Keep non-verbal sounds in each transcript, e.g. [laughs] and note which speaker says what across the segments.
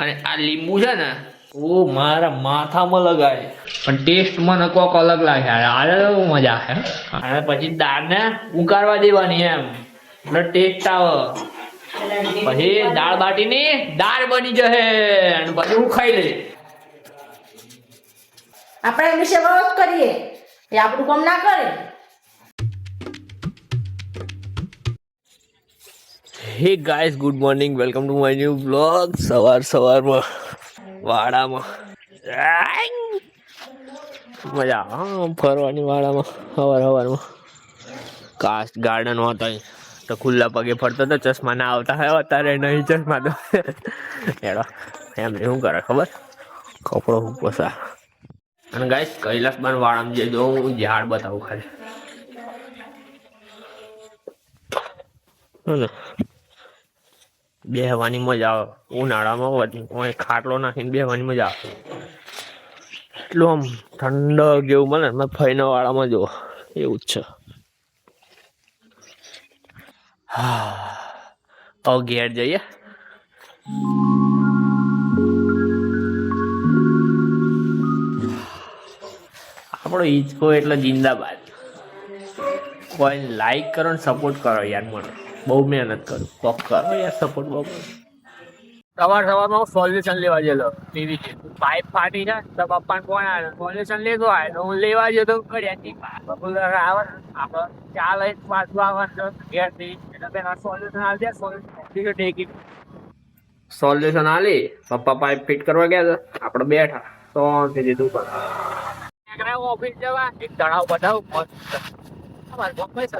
Speaker 1: અને આ લીંબુ છે ને ઓ મારા માથામાં લગાય. પણ ટેસ્ટ મને કોક અલગ લાગે. આજે તો મજા આવે. અને પછી દાળને ઉકાળવા દેવાની એમ. એટલે ટેસ્ટ આવે. પછી દાળ બાટીની દાળ બની જશે અને પછી હું ખાઈ લે
Speaker 2: આપણે એમ વિશે વાત કરીએ. એ આપણું કામ ના કરે.
Speaker 1: Hey guys good morning welcome to my new blog સવાર સવારમાં વાડામાં મજા હા ફરવાની વાડામાં સવાર સવારમાં કાસ્ટ ગાર્ડન હોતા તો ખુલ્લા પગે ફરતો તો ચશ્મા ના આવતા હોય, અત્યારે નહીં, ચશ્મા તો એડો એમ શું કરે, ખબર? કપડો પસા અને ગાઈસ કૈલાસ બાન વાળામાં જે જો હું ઝાડ બતાવું ખાલી. હે ને બેહવાની મજા આવે. ઉનાળામાં વધી ખાટલો નાખીને બેહવાની મજા આવે. એટલું આમ ઠંડક જેવું મળે ને ફઈના વાળામાં જો એવું જ છે. હા. તો ઘેર જઈએ. આપણો હિચકો એટલે જિંદાબાદ. કોઈ લાઈક કરો ને સપોર્ટ કરો યાર મને. બહુ મહેનત કરું. કોક કરો યાર સપોર્ટ બહુ સવાર સવારમાં હું સોલ્યુશન લેવા ગયેલો. ટીવી પાઇપ ફાટી છે તો પપ્પાને કોણ આવે સોલ્યુશન લેતો આવે તો હું લેવા ગયો તો કર્યા બોલર આવે આપણે ચા લઈને પાછું આવવાનું ઘેરથી. એટલે પેલા સોલ્યુશન આવી જાય સોલ્યુશન ટેકી સોલ્યુશન આલી. પપ્પા પાઇપ ફિટ કરવા ગયા હતા આપણે બેઠા. તો દીધું પણ. ઓફિસ જવા. એક તળાવ બતાવું મસ્ત.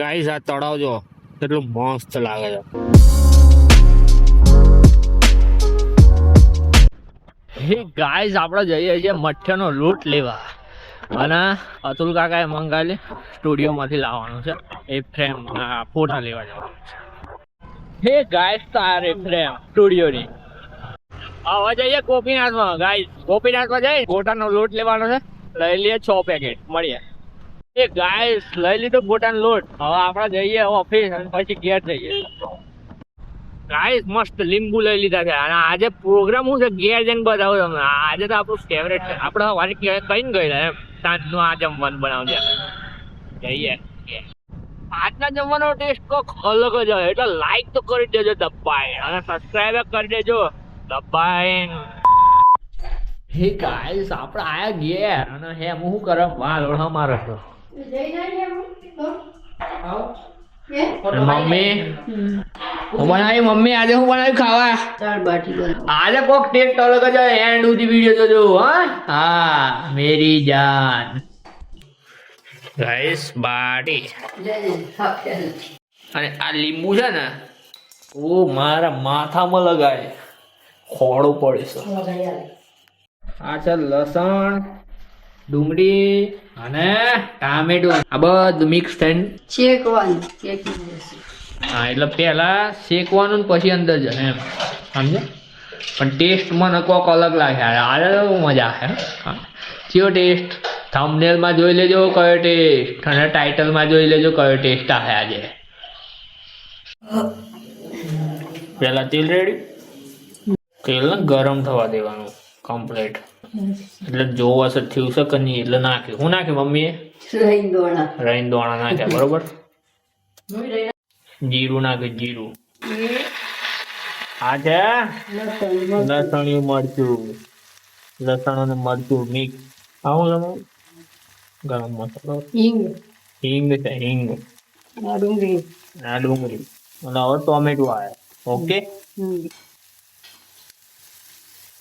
Speaker 1: ગાઈસ, આ તળાવ જો કેટલું મસ્ત લાગે છે. હે ગાઈસ, આપણે જઈએ છીએ મઠ્ઠાનો લૂટ લેવા. અને અતુલ કાકાએ મંગાવેલી સ્ટુડિયોમાંથી લાવવાનું છે. એ ફ્રેમ ફોટા લેવા જવાનું હે ગાઈસ, તારે ફ્રેમ, સ્ટુડિયોની. હવે જઈએ ગોપીનાથમાં. ગાઈસ, ગોપીનાથમાં જઈ ગોટાનો લૂટ લેવાનો છે. લઈ લઈએ છ પેકેટ મળીએ. એ ગાઈસ લઈ લીધો ગોટાનો લોટ હવે આપણે જઈએ ઓફિસ અને પછી ઘેર જઈએ. ગાઈસ મસ્ત લીંબુ લઈ લીધા છે. અને આજે પ્રોગ્રામ હું છે? ઘેર જઈને બતાવું તમને. આજે તો આપણું ફેવરેટ છે. આપણે વારે કઈ ગયેલા એમ. સાંજનું આ જમવાનું બનાવજે. જઈએ. આજના જમવાનો ટેસ્ટ કોક અલગ જ હોય. એટલે લાઈક તો કરી દેજો દબાઈ. અને સબસ્ક્રાઈબ કરી દેજો. દબાઈ. હે ગાઈસ આપણે આયા ઘેર. અને હે, હું શું કરે? વાલ મારે છો મમ્મી. હું બનાવી મમ્મી. આજે હું બનાવ્યું ખાવા.
Speaker 2: દાળ બાટી બન
Speaker 1: આજે કોક ટેસ્ટ અલગ જ એન્ડ સુધી વીડિયો જોજો હા. હા મેરી જાન. બાટી. અને આ લીંબુ છે ને ઓ મારા માથામાં લગાય. ખોડું પડે છે આ છે લસણ. ડુંગળી અને ટામેટું. આ બધું મિક્સ થઈને.
Speaker 2: શેકવાનું
Speaker 1: હા એટલે પેલા શેકવાનું ને પછી અંદર જાય એમ. સમજે પણ ટેસ્ટ મને કોક અલગ લાગે. આરે મજા આવે કયો ટેસ્ટ થંબનેલમાં જોઈ લેજો કયો ટેસ્ટ અને ટાઇટલમાં જોઈ લેજો કયો ટેસ્ટ આવે આજે. પેલા તેલ રેડી તેલને ગરમ થવા દેવાનું કમ્પ્લીટ એટલે જોવા છે થયું છે કે નહીં? એટલે નાખ્યું હું નાખ્યું મમ્મીએ?
Speaker 2: દોણા.
Speaker 1: રાઈન દોણા નાખ્યા બરોબર? જીરું નાખ્યું જીરું. આ છે? લસણિયું મરચું. લસણ અને મરચું મિક્સ. આવું તમે ગરમ મસાલો.
Speaker 2: હિંગ.
Speaker 1: હિંગ છે હિંગ.
Speaker 2: આ ડુંગળી.
Speaker 1: આ ડુંગળી. અને હવે ટોમેટો આવે. ઓકે?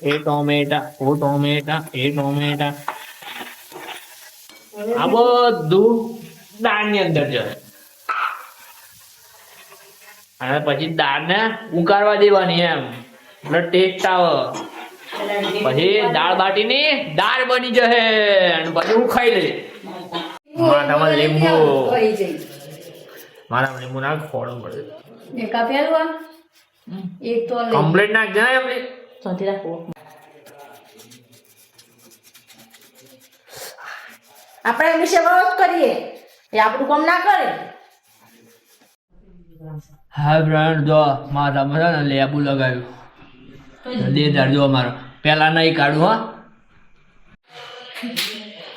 Speaker 1: એ ટોમેટા ઓ ટોમેટા એ ટોમેટા આ બધું દાળની અંદર જશે અને પછી દાળને ઉકાળવા દેવાની એમ. એટલે ટેસ્ટ આવે. પછી દાળ બાટીની દાળ બની જશે. અને પછી હું ખાઈ લઈ માથામાં લીંબુ. મારા લીંબુ નાખ ખોડો પડે.
Speaker 2: એક આ પહેલું એક તો
Speaker 1: કમ્પ્લેટ નાખ જાય એમને.
Speaker 2: શાંતિ રાખો આપણે એમ વિશે વાત કરીએ. એ આપણું કામ ના કરે.
Speaker 1: હા બ્રાન્ડ જો મારા છે ને લેબુ લગાવ્યું. દે જો મારો. પેલા નહીં કાઢું હા.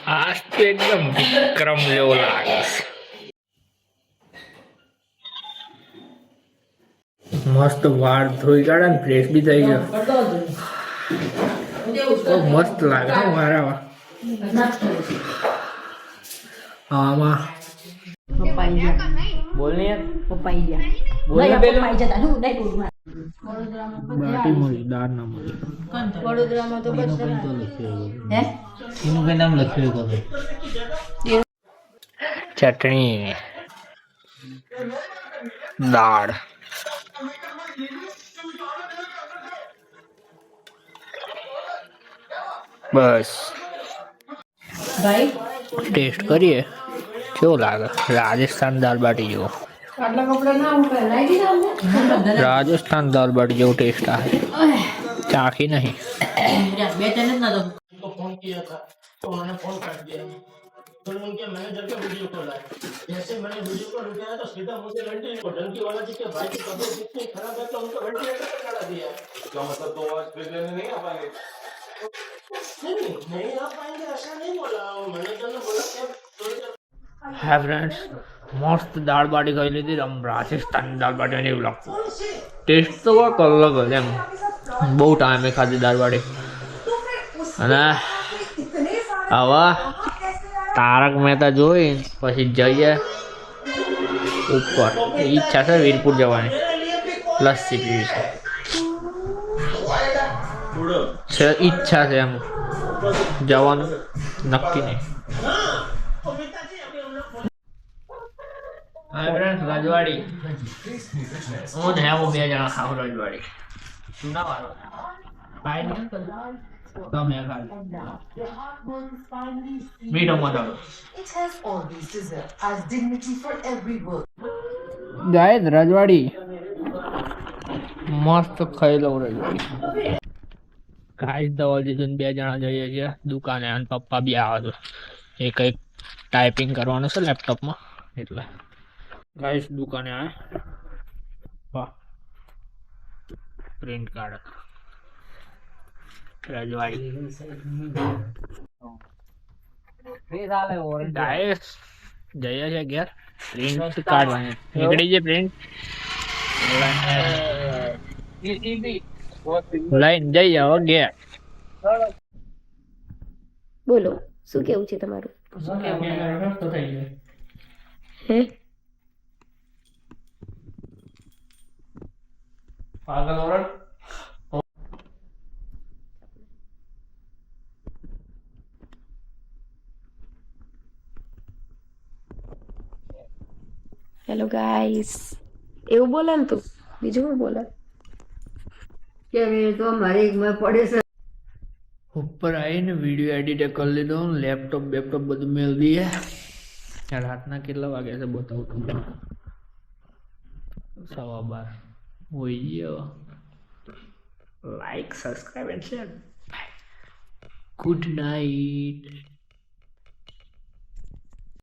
Speaker 1: આ તો એકદમ વિક્રમ જેવો લાગે મસ્ત વાળ ધોઈ કાઢે ને ફ્રેશ બી થઈ ગયો. મસ્ત લાગે મારા આમાં. ચટણી. દાળ. બસ.
Speaker 2: ભાઈ?
Speaker 1: ટેસ્ટ કરીએ. કેવું લાગે? રાજસ્થાન દાળ બાટી જેવો.
Speaker 2: આટલા કપડા ના હું પહેરાઈ દીધા અમને? [laughs]
Speaker 1: રાજસ્થાન દાળ બાટી જેવો ટેસ્ટ આવે. ચાખી નહીં.
Speaker 2: બે ત્રણ જ ના
Speaker 3: को फोन किया था तो उन्होंने फोन काट दिया तो उनके मैनेजर का वीडियो कॉल आया जैसे मैंने वीडियो कॉल उठाया तो सीधा मुझे घंटे को डंकी वाला जी के भाई की तबीयत इतनी खराब है तो उनको वेंटिलेटर पे चढ़ा दिया
Speaker 4: क्या मतलब दो आज फिर लेने नहीं आ पाएंगे
Speaker 3: नहीं नहीं नहीं आ पाएंगे ऐसा नहीं बोला मैनेजर ने बोला कि अब थोड़ी देर
Speaker 1: હા ફ્રેન્ડ્સ મસ્ત દાળ બાટી ખાઈ લીધી આમ રાજસ્થાન દાળ બાટી જેવું લાગતું ટેસ્ટ તો કંઈક અલગ જ એમ બહુ ટાઈમે ખાધી દાળ બાટી અને હવે તારક મહેતા જોઈ, પછી જઈએ ઉપર. ઈચ્છા છે વીરપુર જવાની. લસ્સી પીવી છે. ઈચ્છા છે એમ. જવાનું નક્કી નહીં. રજવાડી. હું ને હું બે જણા ખાવ રજવાડી. તું ના વારો? બાય નહીં તમે મીઠો મસાલો
Speaker 5: It has all these deserves as dignity for every work.
Speaker 1: ગાય રજવાડી મસ્ત ખાઈ લઉં રજવાડી ગાય દવા દીધું ને બે જણા જઈએ છીએ દુકાને અને પપ્પા બી આવે છે. એ કંઈક ટાઈપિંગ કરવાનું છે લેપટોપમાં એટલે. ગાઈસ દુકાને આવે. વાહ. પ્રિન્ટ ગાઈસ જઈએ છે ઘેર. પ્રિન્ટ કાઢવાની નીકળી છે પ્રિન્ટ લઈને જઈ જાઓ ઘેર.
Speaker 6: બોલો શું કેવું છે તમારું? હે?
Speaker 1: પાગલ ઓરડ
Speaker 6: હેલો ગાઈસ એવું બોલે ને તું? બીજું શું બોલે?
Speaker 1: ઉપર આવીને વીડિયો એડિટ કરી લીધો લેપટોપ બેપટોપ બધું મેળ દઈએ. રાતના કેટલા વાગ્યા છે બતાવું તમને? સવા બાર. હોઈ ગયો like subscribe and share good night